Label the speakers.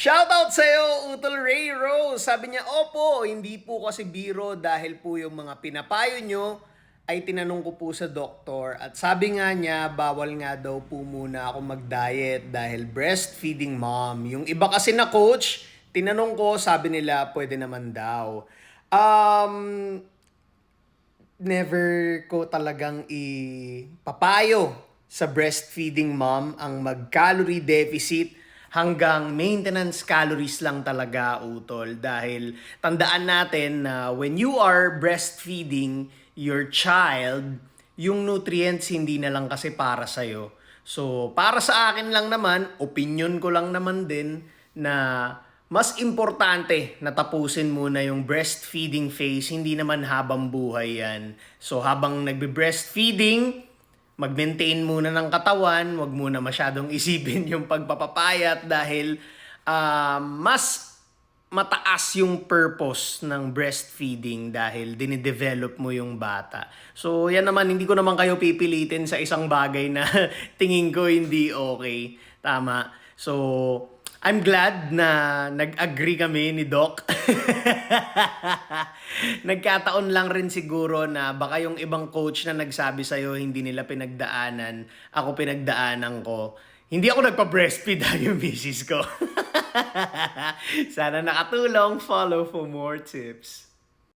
Speaker 1: Shoutout sa'yo, Utol Ray Rose. Sabi niya, opo, hindi po kasi biro dahil po yung mga pinapayo nyo ay tinanong ko po sa doktor at sabi nga niya, bawal nga daw po muna ako mag-diet dahil breastfeeding mom. Yung iba kasi na coach, tinanong ko, sabi nila, pwede naman daw. Um, never ko talagang ipapayo sa breastfeeding mom ang mag-calorie deficit hanggang maintenance calories lang talaga utol dahil tandaan natin na when you are breastfeeding your child yung nutrients hindi na lang kasi para sa'yo. So, para sa akin lang naman, opinion ko lang naman din na mas importante na tapusin muna yung breastfeeding phase, hindi naman habang buhay yan. So habang nagbe-breastfeeding, mag-maintain muna ng katawan, wag muna masyadong isipin yung pagpapapayat dahil ah, mas mataas yung purpose ng breastfeeding dahil dinidevelop mo yung bata. So yan naman, hindi ko naman kayo pipilitin sa isang bagay na tingin ko hindi okay. Tama. So, I'm glad na nag-agree kami ni Doc. Nagkataon lang rin siguro na baka yung ibang coach na nagsabi sa'yo hindi nila pinagdaanan, ako pinagdaanan ko. Hindi ako nagpa-breastfeed ha yung misis ko. Sana nakatulong. Follow for more tips.